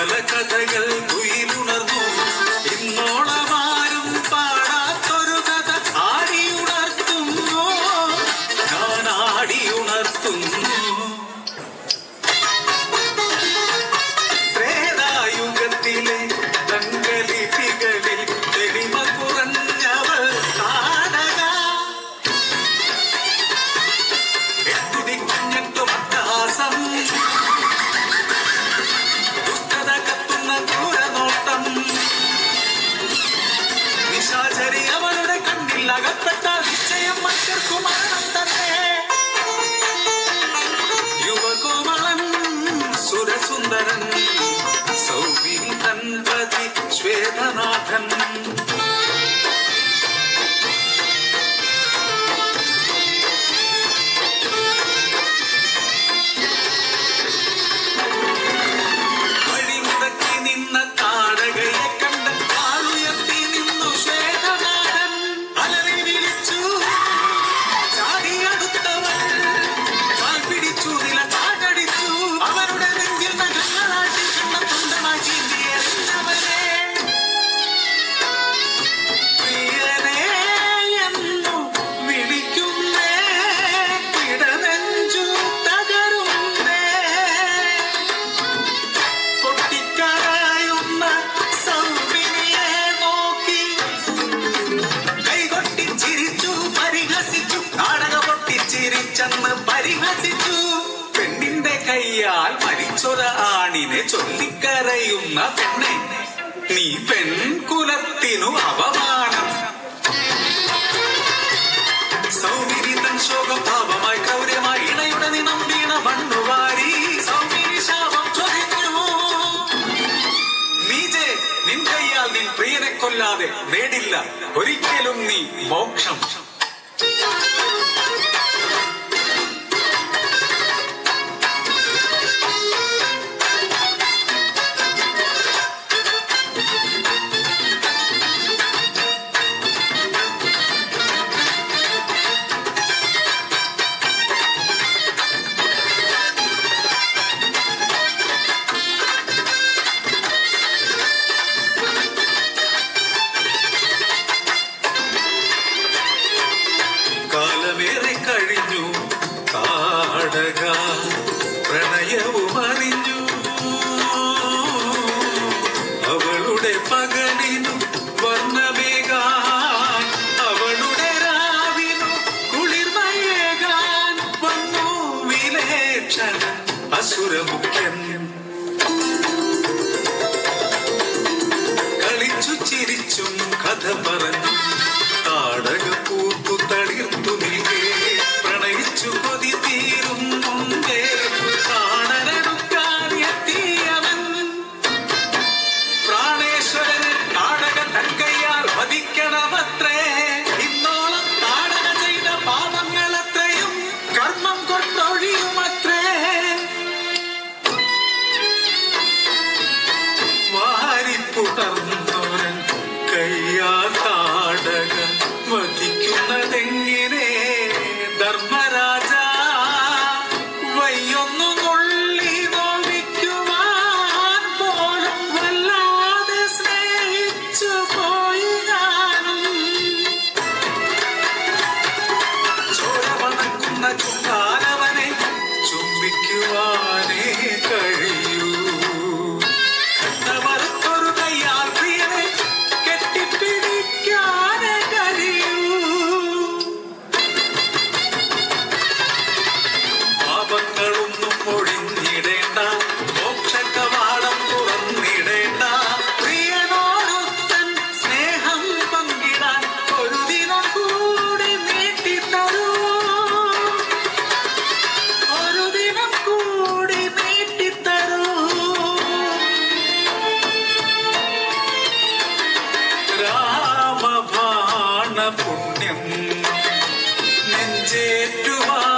പല കഥകൾ കുയിലുണർന്നു. ഇന്നോളമാരും കഥ ആടിയുണർത്തുന്നു ഞാൻ sweet and ചൊര ആണിനെ ചൊല്ലിക്കരയുന്ന പെണ്ണെ നീ പെൺകുലത്തിനു അപമാനം. നേടില്ല ഒരിക്കലും നീ മോക്ഷം. Jai കുളിക്കുവാനേ to my